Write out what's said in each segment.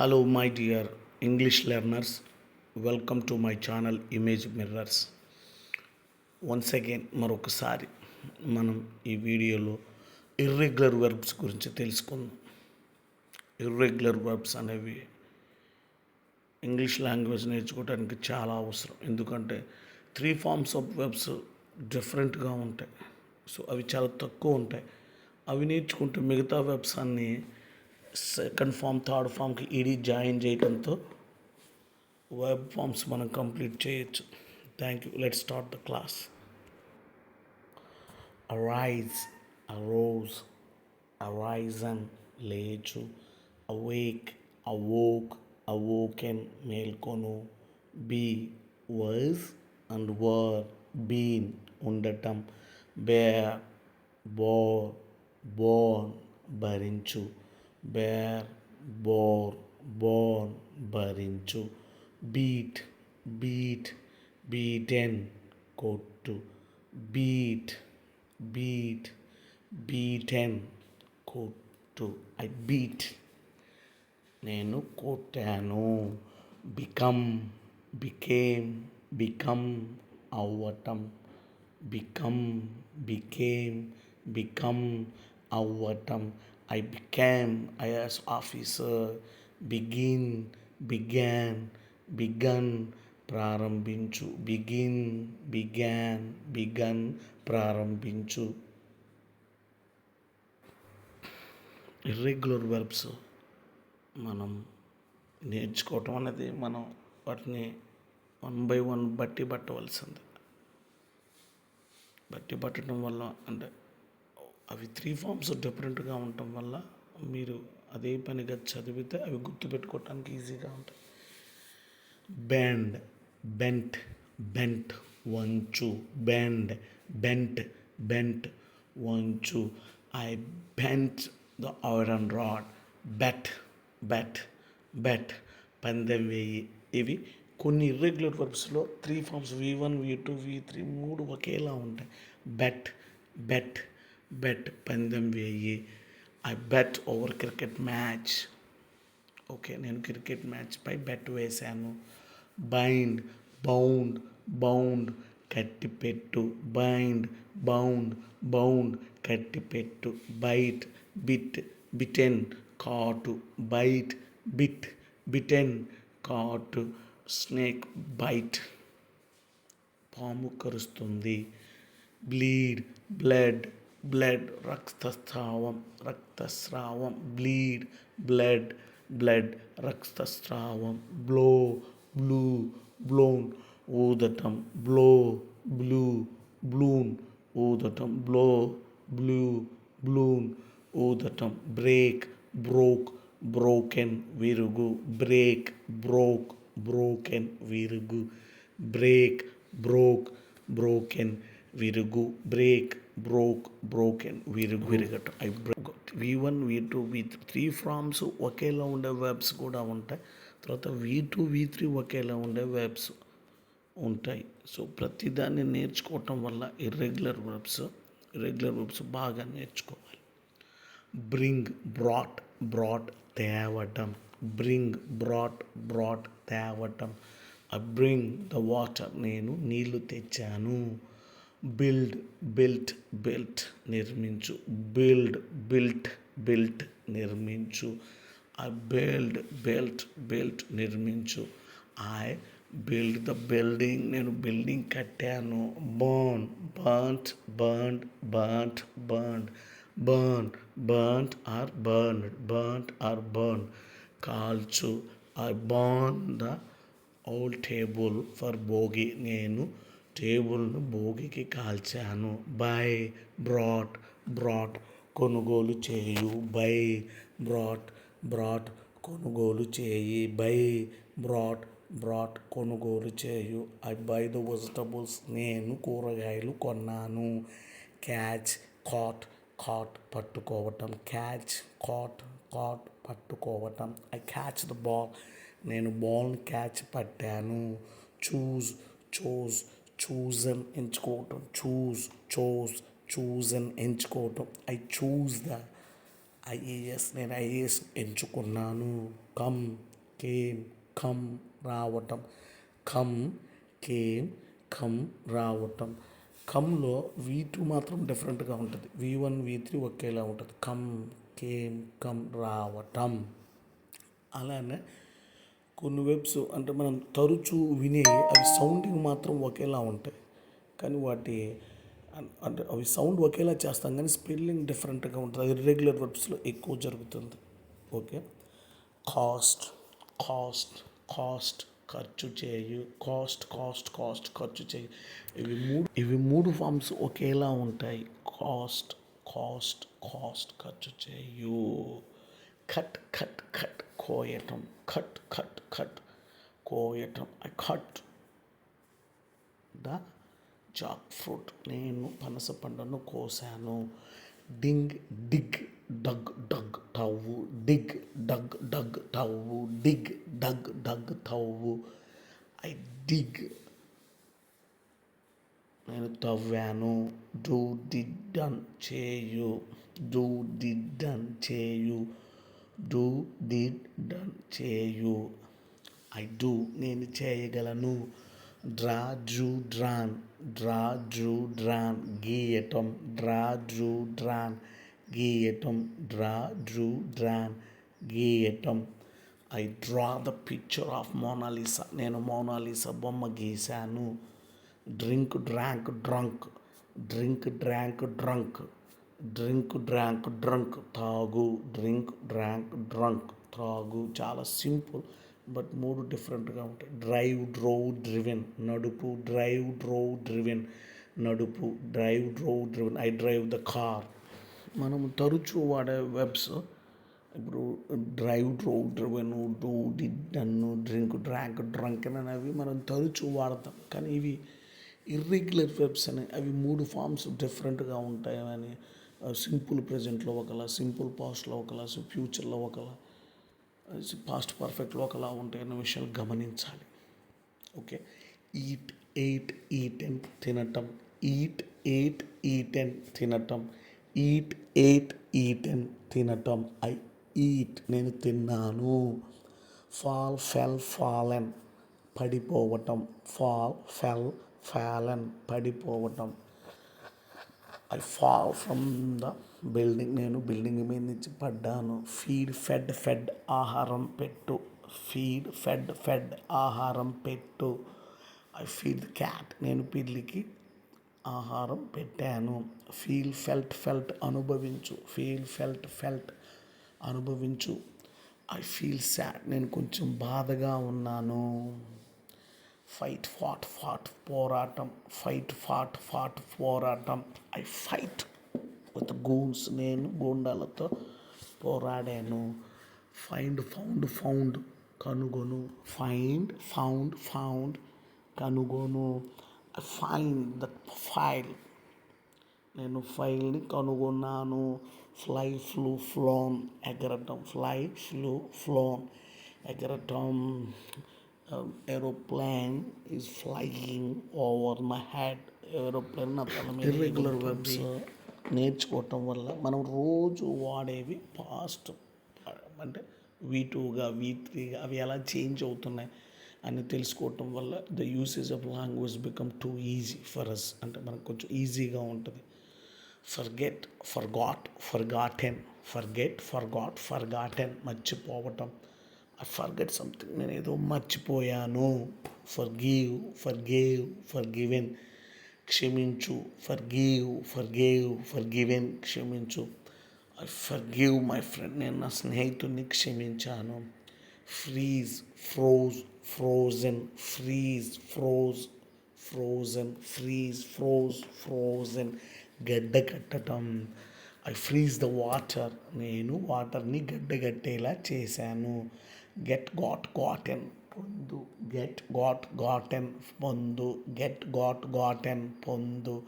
Hello my dear English learners welcome to my channel image mirrors once again మరొకసారి మనం ఈ వీడియోలో irregular verbs గురించి తెలుసుకుందాం. ఇర్రెగ్యులర్ వర్బ్స్ అనేవి ఇంగ్లీష్ లాంగ్వేజ్ నేర్చుకోవడానికి చాలా అవసరం. ఎందుకంటే త్రీ ఫార్మ్స్ ఆఫ్ వెబ్స్ డిఫరెంట్గా ఉంటాయి. సో అవి చాలా తక్కువ ఉంటాయి. అవి నేర్చుకుంటే మిగతా వెబ్స్ అన్నీ సెకండ్ ఫామ్ థర్డ్ ఫామ్కి ఈడీ జాయిన్ చేయడంతో వెబ్ ఫామ్స్ మనం కంప్లీట్ చేయొచ్చు thank you let start the class arise arose arisen లేచు awake awoke awoken మేల్కొను be was and were been ఉండటం bear bore borne భరించు bear bore borne భరించు beat beat beaten కొట్టు beat beat beaten కొట్టు I beat నేను కొట్టాను become became become అవ్వటం become became become అవ్వటం I became IAS officer begin began begun ప్రారంభించు begin began begun ప్రారంభించు. Irregular verbs మనం నేర్చుకోవటం అనేది మనం వాటిని వన్ బై వన్ బట్టి పట్టవలసింది. బట్టి పట్టడం వల్ల అంటే అవి త్రీ ఫామ్స్ డిఫరెంట్గా ఉండటం వల్ల మీరు అదే పనిగా చదివితే అవి గుర్తుపెట్టుకోవటానికి ఈజీగా ఉంటాయి. బ్యాండ్ బెంట్ బెంట్ వంచు bend bent bent వంచు. I bent the iron rod bet bet bet పందెం వేయి. ఇవి కొన్ని irregular వర్బ్స్లో three forms V one V two V three మూడు ఒకేలా ఉంటాయి. బెట్ బెట్ బెట్ పందెం వేయి. I bet over cricket match okay నేను క్రికెట్ మ్యాచ్పై బెట్ వేశాను. బైండ్ బౌండ్ బౌండ్ కట్టిపెట్టు. బైండ్ బౌండ్ బౌండ్ కట్టిపెట్టు. బైట్ బిట్ బిటెన్ కాటు బైట్ బిట్ బిటెన్ కాటు స్నేక్ బైట్ పాము కరుస్తుంది. బ్లీడ్ బ్లడ్ బ్లడ్ రక్తస్రావం రక్తస్రావం బ్లీడ్ బ్లడ్ బ్లడ్ రక్తస్రావం బ్లో బ్లూ బ్లోన్ ఊదటం బ్లో బ్లూ బ్లూన్ ఊదటం బ్లో బ్లూ బ్లూన్ ఊదటం బ్రేక్ బ్రోక్ బ్రోకెన్ విరుగు బ్రేక్ బ్రోక్ బ్రోకెన్ విరుగు బ్రేక్ బ్రోక్ బ్రోకెన్ విరుగు బ్రేక్ బ్రోక్ బ్రోకెన్ విరుగు విరగటం. I broke V one V two V three forms ఒకేలా ఉండే వెబ్స్ కూడా ఉంటాయి. తర్వాత వి టూ వి త్రీ ఒకేలా ఉండే వెబ్స్ ఉంటాయి. సో ప్రతిదాన్ని నేర్చుకోవటం వల్ల ఇర్రెగ్యులర్ వెబ్స్ ఇర్రెగ్యులర్ వెబ్స్ బాగా నేర్చుకోవాలి. బ్రింగ్ బ్రాట్ బ్రాట్ తేవటం. బ్రింగ్ బ్రాట్ బ్రాట్ తేవటం. ఐ బ్రింగ్ ద వాటర్ నేను నీళ్ళు తెచ్చాను. బిల్డ్ బిల్ట్ బిల్ట్ నిర్మించు. బిల్డ్ బిల్ట్ బిల్ట్ నిర్మించు. ఐ బిల్డ్ బిల్ట్ బిల్ట్ నిర్మించు. I build the building. నేను బిల్డింగ్ కట్టాను. Burn burnt burned burnt burned burn burnt or burned burnt or burn కాల్చు. I burn the old table for Bhogi. నేను టేబుల్ను భోగికి కాల్చాను. Buy brought brought కొనుగోలు చేయు. బై బ్రాట్ బ్రాట్ కొనుగోలు చేయి. బై బ్రాట్ బ్రాట్ కొనుగోలు చేయు. I buy the vegetables. నేను కూరగాయలు కొన్నాను. క్యాచ్ కాట్ కాట్ పట్టుకోవటం. క్యాచ్ కాట్ కాట్ పట్టుకోవటం. I catch the ball. నేను బాల్ని క్యాచ్ పట్టాను. చూజ్ చూజ్ చూజన్ ఎంచుకోవటం. చూజ్ చోజ్ చూజన్ ఎంచుకోవటం. ఐ చూజ్ ద ఐఏఎస్ నేను ఐఏఎస్ ఎంచుకున్నాను. కమ్ కేమ్ కమ్ రావటం. కమ్ కేమ్ కమ్ రావటం. కమ్లో వీ టూ మాత్రం డిఫరెంట్గా ఉంటుంది. వి వన్ వి త్రీ ఒకేలా ఉంటుంది. కమ్ కేమ్ కమ్ రావటం. అలానే కొన్ని వెబ్స్ అంటే మనం తరచూ వినే అవి సౌండింగ్ మాత్రం ఒకేలా ఉంటాయి. కానీ వాటి అంటే అవి సౌండ్ ఒకేలా చేస్తాం కానీ స్పెల్లింగ్ డిఫరెంట్గా ఉంటుంది. అది రెగ్యులర్ వెబ్స్లో ఎక్కువ జరుగుతుంది. ఓకే? కాస్ట్ కాస్ట్ కాస్ట్ ఖర్చు చేయు కాస్ట్ కాస్ట్ కాస్ట్ ఖర్చు చేయు. ఇవి మూడు ఇవి మూడు ఫామ్స్ ఒకేలా ఉంటాయి. కాస్ట్ కాస్ట్ కాస్ట్ ఖర్చు చేయు. కట్ కట్ కట్ కోయటం కట్ కట్ కట్ కోయటం. I cut the Jack fruit నేను పనస పండును కోసాను. డింగ్ డిగ్ డగ్ డగ్ టవ్వు. డిగ్ డగ్ డగ్ టవ్వు. డిగ్ డగ్ డగ్ టవ్వు. ఐ డిగ్ నేను తవ్వాను. డూ డిడ్ డన్ చేయు. డూ డిడ్ డన్ చేయు. డూ డీడ్ డన్ చేయు ఐ డూ నేను చేయగలను. Draw drew drawn draw drew drawn గీయటం draw drew drawn గీయటం draw drew drawn గీయటం I draw the picture of Mona Lisa నేను Mona Lisa బొమ్మ గీశాను. Drink drank drunk drink drank drunk drink drank drunk తాగు drink drank drunk తాగు చాలా simple but మూడు డిఫరెంట్గా ఉంటాయి. డ్రైవ్ డ్రోవ్ డ్రివెన్ నడుపు డ్రైవ్ డ్రోవ్ డ్రివెన్ నడుపు drive drove driven I drive the car. మనం తరచూ వాడే వెబ్స్ ఇప్పుడు drive drove driven do did done drink drank drunk అనేవి మనం తరచూ వాడతాం. కానీ ఇవి ఇర్రెగ్యులర్ వెబ్స్ అని అవి మూడు ఫామ్స్ డిఫరెంట్గా ఉంటాయి సింపుల్ ప్రజెంట్లో ఒకలా సింపుల్ పాస్ట్లో ఒకలా ఫ్యూచర్లో ఒకలా పాస్ట్ పర్ఫెక్ట్లో ఒకలా ఉంటాయన్న విషయాలు గమనించాలి. ఓకే? ఈట్ ఎయిట్ ఈటెన్ తినటం. ఈట్ ఎయిట్ ఈటెన్ తినటం. ఈట్ ఎయిట్ ఈటెన్ తినటం. ఐ ఈట్ నేను తిన్నాను. ఫాల్ ఫెల్ ఫాలెన్ పడిపోవటం. ఫాల్ ఫెల్ ఫాలెన్ పడిపోవటం. I fall from the building నేను బిల్డింగ్ మీద నుంచి పడ్డాను. ఫీడ్ ఫెడ్ ఫెడ్ ఆహారం పెట్టు. ఫీడ్ ఫెడ్ ఫెడ్ ఆహారం పెట్టు. ఐ ఫీడ్ క్యాట్ నేను పిల్లికి ఆహారం పెట్టాను. ఫీల్ ఫెల్ట్ ఫెల్ట్ అనుభవించు. ఫీల్ ఫెల్ట్ ఫెల్ట్ అనుభవించు. ఐ ఫీల్ సాడ్ నేను కొంచెం బాధగా ఉన్నాను. ఫైట్ ఫాట్ ఫాట్ పోరాటం ఫైట్ ఫాట్ ఫాట్ పోరాటం. ఐ ఫైట్ విత్ గూన్స్ నేను గూండాలతో పోరాడాను. ఫైండ్ ఫౌండ్ ఫౌండ్ కనుగొను. ఫైండ్ ఫౌండ్ ఫౌండ్ కనుగొను. ఐ ఫైండ్ ద ఫైల్ నేను ఫైల్ని కనుగొన్నాను. ఫ్లై ఫ్లూ ఫ్లోన్ ఎగరటం. Fly flew flown ఎగరటం. Aeroplane is flying over my head aeroplane నా తల మీద ఇర్రెగ్యులర్ వెబ్స్ నేర్చుకోవటం వల్ల మనం రోజు వాడేవి పాస్ట్ అంటే వీ టూగా వీ త్రీగా అవి ఎలా చేంజ్ అవుతున్నాయి అని తెలుసుకోవటం వల్ల the usage of language become too easy for us అంటే మనకు కొంచెం ఈజీగా ఉంటుంది. Forget forgot forgotten forget forgot forgotten మర్చిపోవటం. I forget something నేను ఏదో మర్చిపోయాను. Forgive forgave forgiven క్షమించు. Forgive forgave forgiven క్షమించు. I forgive my friend నేను నా స్నేహితుడిని క్షమించాను. Freeze froze frozen freeze froze frozen freeze froze frozen గడ్డ కట్టడం ఐ ఫ్రీజ్ ద వాటర్ నేను వాటర్ని గడ్డ కట్టేలా చేశాను. గెట్ గాట్ గాటెన్ పొందు గెట్ గాట్ గాటెన్ పొందు గెట్ గాట్ గాటెన్ పొందు.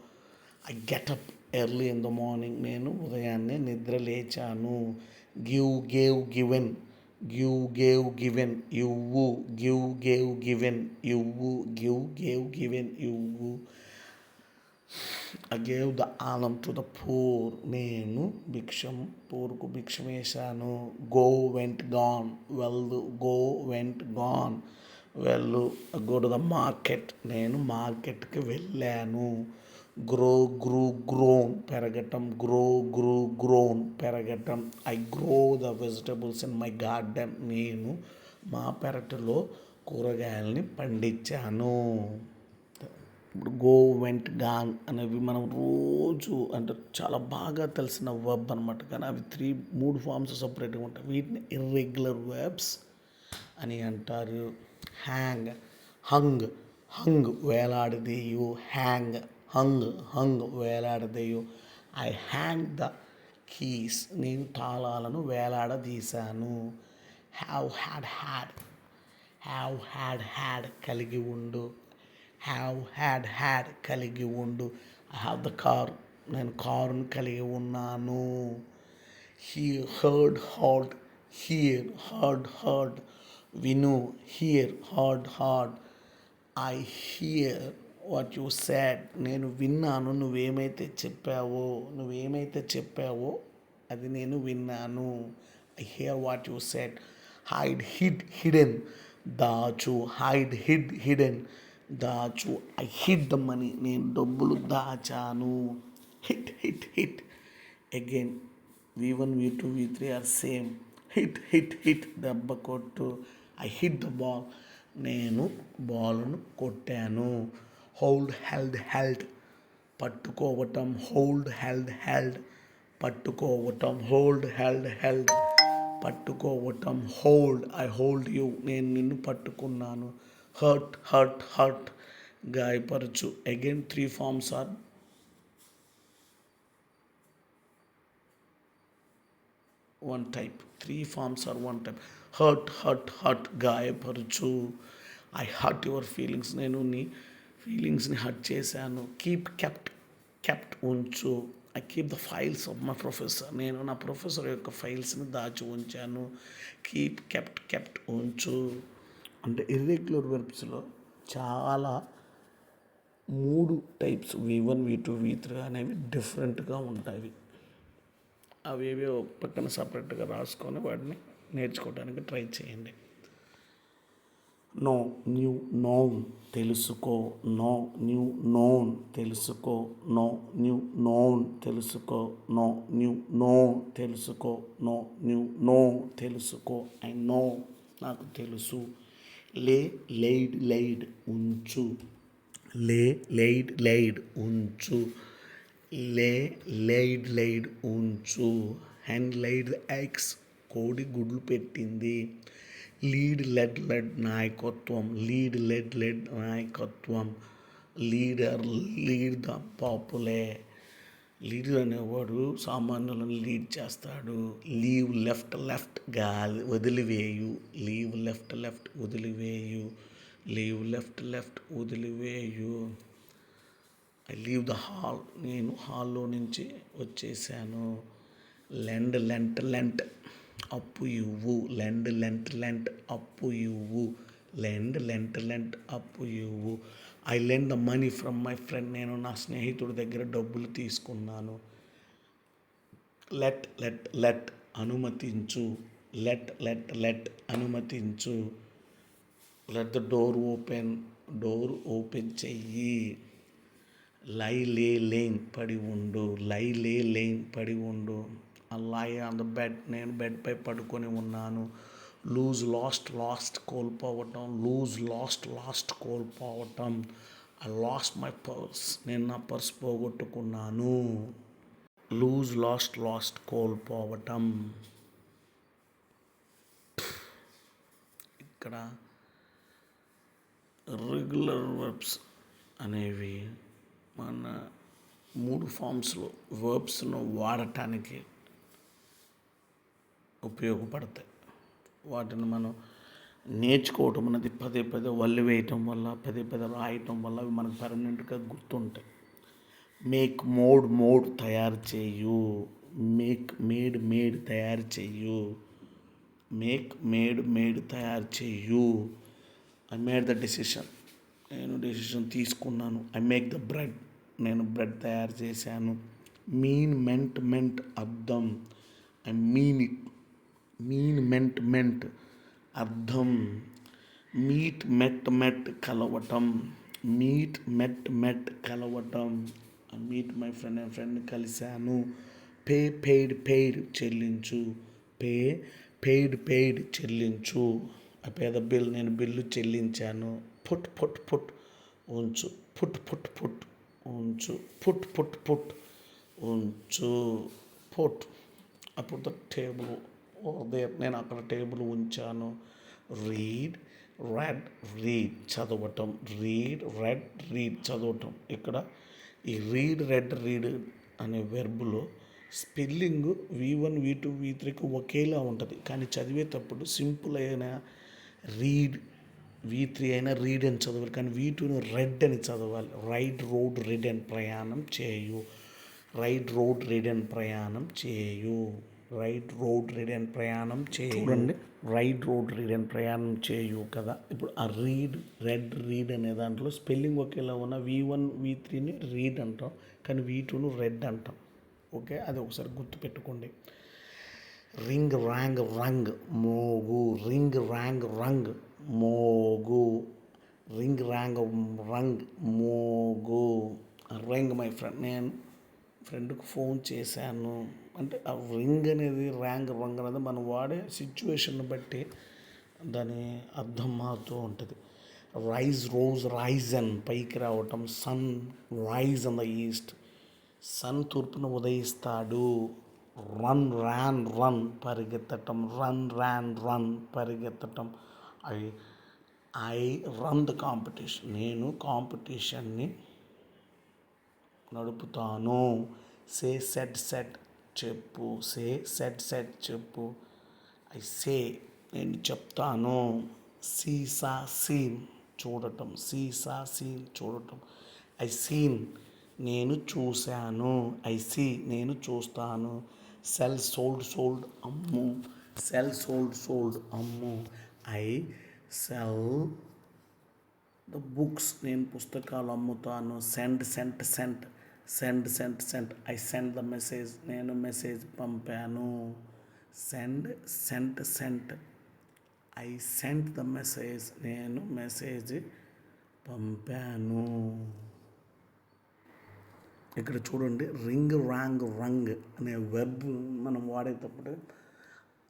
I get up early in the morning నేను ఉదయాన్నే నిద్ర లేచాను. Give gave given give gave given ఇవ్వు. గివ్ గేవ్ గివెన్ ఇవ్వు. గివ్ గేవ్ గివెన్ ఇవ్వు. ఐ గేవ్ ద ఆనం టు ద పూర్ నేను భిక్షం పూర్కు భిక్షం వేశాను గో వెంట్ గాన్ వెల్ గో వెంట్ గాన్ వెళ్ళు గో టు ద మార్కెట్ నేను మార్కెట్కి వెళ్ళాను గ్రో గ్రూ గ్రోన్ పెరగటం గ్రో గ్రూ గ్రోన్ పెరగటం I grow the vegetables in my garden నేను మా పెరటిలో కూరగాయలని పండించాను ఇప్పుడు గో వెంట్ గాన్ అనేవి మనం రోజు అంటే చాలా బాగా తెలిసిన వెబ్ అనమాట కానీ అవి త్రీ మూడు ఫామ్స్ సపరేట్గా ఉంటాయి. వీటిని ఇర్రెగ్యులర్ వెబ్స్ అని అంటారు. హ్యాంగ్ హంగ్ హంగ్ వేలాడదేయు హ్యాంగ్ హంగ్ హంగ్ వేలాడదేయు. ఐ హ్యాంగ్ ద కీస్ నేను తాళాలను వేలాడదీశాను. Have had had have had had కలిగి ఉండు. హ్యావ్ హ్యాడ్ హ్యాడ్ కలిగి ఉండు. ఐ హ్యావ్ ద కార్ నేను కారును కలిగి ఉన్నాను. Hear heard heard hear heard heard విను hear heard heard I hear what you said నేను విన్నాను నువ్వేమైతే చెప్పావో నువ్వేమైతే చెప్పావో అది నేను విన్నాను. I hear what you said hide hid hidden దాచు hide hid hidden దాచు. ఐ నేను డబ్బులు దాచాను. Hit hit hit again V one V two V three are same hit hit hit దెబ్బ కొట్టు. ఐ హిట్ ద బాల్ నేను బాల్ను కొట్టాను. Hold held held పట్టుకోవటం. Hold held held పట్టుకోవటం. హోల్డ్ హెల్డ్ హెల్డ్ పట్టుకోవటం. హోల్డ్ ఐ హోల్డ్ యూ నేను నిన్ను పట్టుకున్నాను. Hurt hurt hurt గాయపరచు. Again three forms are one type three forms are one type hurt hurt hurt గాయపరచు. I hurt your feelings నేను నీ ఫీలింగ్స్ని hurt చేశాను. Keep kept kept ఉంచు. I keep the files of my professor నేను నా professor యొక్క ఫైల్స్ని దాచి ఉంచాను. కీప్ కెప్ట్ కెప్ట్ ఉంచు. అంటే ఇర్రెగ్యులర్ వెర్బ్స్లో చాలా మూడు types V one V two V three అనేవి డిఫరెంట్గా ఉంటాయి. అవి ఏవి పక్కన సపరేట్గా రాసుకొని వాటిని నేర్చుకోవడానికి ట్రై చేయండి. నో న్యూ నోన్ తెలుసుకో. నో న్యూ నోన్ తెలుసుకో. నో న్యూ నోన్ తెలుసుకో. నో న్యూ నో తెలుసుకో. నో న్యూ నో తెలుసుకో. ఐ నో నాకు తెలుసు. లే లైడ్ లైడ్ ఉంచు. లే లైడ్ లైడ్ ఉంచు. లే లైడ్ లైడ్ ఉంచు. హ్యాండ్ లైడ్ ఎగ్స్ కోడి గుడ్లు పెట్టింది. లీడ్ లెడ్ లెడ్ నాయకత్వం. లీడ్ లెడ్ లెడ్ నాయకత్వం. Leader lead the populace. Leader అనేవాడు సామాన్యులను లీడ్ చేస్తాడు. లీవ్ లెఫ్ట్ లెఫ్ట్ గాలి వదిలివేయు. లీవ్ లెఫ్ట్ లెఫ్ట్ వదిలివేయు. Leave left left వదిలివేయు. I leave the hall. నేను హాల్లో నుంచి వచ్చేసాను. లెండ్ లెంట్ లెంట్ అప్పు ఇవ్వు. లెండ్ లెంట్ లెంట్ అప్పు ఇవ్వు. లెండ్ లెంట్ లెంట్ అప్పు ఇవ్వు. I lend the money from my friend నేను నా స్నేహితుడి దగ్గర డబ్బులు తీసుకున్నాను. లెట్ లెట్ లెట్ అనుమతించు. Let let let అనుమతించు. Let the door open door open చెయ్యి. లై లే లేన్ పడి ఉండు. లై లే లేన్ పడి ఉండు. అలాగే ఆన్ ద బెడ్ నేను బెడ్పై పడుకొని ఉన్నాను. లూజ్ లాస్ట్ లాస్ట్ కోల్పోవటం లూజ్ లాస్ట్ లాస్ట్ కోల్పోవటం. ఐ లాస్ట్ మై పర్స్ నేను నా పర్స్ పోగొట్టుకున్నాను. లూజ్ లాస్ట్ లాస్ట్ కోల్పోవటం. ఇక్కడ రెగ్యులర్ వర్బ్స్ అనేవి మన మూడు ఫామ్స్లో వర్బ్స్ను వాడటానికి ఉపయోగపడతాయి. వాటిని మనం నేర్చుకోవటం అనేది పదే పదే వల్లి వేయటం వల్ల పదే పదే రాయటం వల్ల అవి మనకు పర్మనెంట్గా గుర్తుంటాయి. మేక్ మోడ్ మోడ్ తయారు చేయు. మేక్ మేడ్ మేడ్ తయారు చేయు. మేక్ మేడ్ మేడ్ తయారు చేయు. ఐ మేడ్ ద డెసిషన్ నేను డెసిషన్ తీసుకున్నాను. ఐ మేక్ ద బ్రెడ్ నేను బ్రెడ్ తయారు చేశాను. మీన్ మెంట్ మెంట్ అర్థం. I mean it meant meant meant అర్థం. మీట్ మెట్ మెట్ కలవటం. మీట్ మెట్ మెట్ కలవటం. Meet my friend and friend కలిశాను. పే పెయిడ్ పెయిడ్ చెల్లించు. పే పెయిడ్ పెయిడ్ చెల్లించు. ఆ పేద బిల్ నేను బిల్లు చెల్లించాను. పుట్ పుట్ పుట్ ఉంచు. పుట్ పుట్ పుట్ ఉంచు. పుట్ పుట్ పుట్ ఉంచు. పుట్ అప్పుడు ద టేబుల్ ఉదయం నేను అక్కడ టేబుల్ ఉంచాను. రీడ్ రెడ్ రీడ్ చదవటం. రీడ్ రెడ్ రీడ్ చదవటం. ఇక్కడ ఈ రీడ్ రెడ్ రీడ్ అనే వెర్బులో spelling V one V two V త్రీకి ఒకేలా ఉంటుంది. కానీ చదివేటప్పుడు సింపుల్ అయిన రీడ్ వి త్రీ అయినా రీడ్ అని చదవాలి. కానీ వి టూని రెడ్ అని చదవాలి. రైట్ రోడ్ రెడ్ అని ప్రయాణం చేయు. రైట్ రోడ్ రెడ్ అని ప్రయాణం చేయు. రైట్ రోడ్ రెడ్ అని ప్రయాణం చేయు. చూడండి. రైట్ రోడ్ రెడ్ అని ప్రయాణం చేయు కదా. ఇప్పుడు ఆ రీడ్ రెడ్ రీడ్ అనే దాంట్లో స్పెల్లింగ్ ఒకేలా ఉన్న వి వన్ వి త్రీని రీడ్ అంటాం. కానీ వి టూను రెడ్ అంటాం. ఓకే? అది ఒకసారి గుర్తుపెట్టుకోండి రింగ్ ర్యాంగ్ రంగ్ మోగు. రింగ్ ర్యాంగ్ రంగ్ మోగు. Ring rang rung మోగు. Ring my friend. నేను ఫ్రెండ్కి ఫోన్ చేశాను. అంటే ఆ రింగ్ అనేది ర్యాంగ్ రంగ్ అనేది మనం వాడే సిచ్యువేషన్ బట్టి దాని అర్థం మారుతూ ఉంటుంది. రైజ్ రోజ్ రైజన్ పైకి రావటం sun rise in the east sun తూర్పున ఉదయిస్తాడు. రన్ ర్యాన్ రన్ పరిగెత్తటం. Run ran run పరిగెత్తటం. I I run the competition నేను కాంపిటీషన్ని నడుపుతాను. సే సెట్ సెట్ చెప్పు సే సెట్ సెట్ చెప్పు. ఐ సే నేను చెప్తాను. సీసా సీన్ చూడటం సీసా సీన్ చూడటం. ఐ సీన్ నేను చూశాను. ఐ సీ నేను చూస్తాను. సెల్ సోల్డ్ సోల్డ్ అమ్ము. సెల్ సోల్డ్ సోల్డ్ అమ్ము. ఐ సెల్ ద బుక్స్ నేను పుస్తకాలు అమ్ముతాను. Send sent sent. Send sent sent I send the message నేను మెసేజ్ పంపాను. Send sent sent I sent the message నేను మెసేజ్ పంపాను. ఇక్కడ చూడండి రింగ్ రాంగ్ రంగ్ అనే వెబ్ మనం వాడేటప్పుడు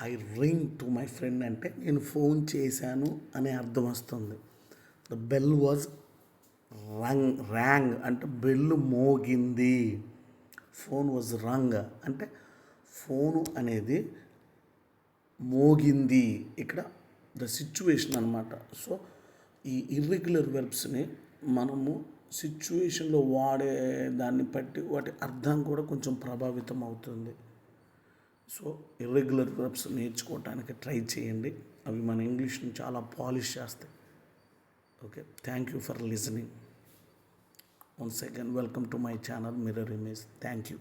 I ring to my friend అంటే నేను ఫోన్ చేశాను అనే అర్థం వస్తుంది. The bell was rung rang అంటే బెల్లు మోగింది. ఫోన్ వాజ్ రంగ్ అంటే ఫోను అనేది మోగింది. ఇక్కడ ద సిచ్యువేషన్ అనమాట సో ఈ ఇర్రెగ్యులర్ వెర్బ్స్ని మనము సిచ్యువేషన్లో వాడే దాన్ని బట్టి వాటి అర్థం కూడా కొంచెం ప్రభావితం అవుతుంది. సో ఇర్రెగ్యులర్ వెర్బ్స్ నేర్చుకోవటానికి ట్రై చేయండి. అవి మన ఇంగ్లీష్ని చాలా పాలిష్ చేస్తాయి. Okay thank you for listening. Once again, welcome to my channel Mirror Image. Thank you.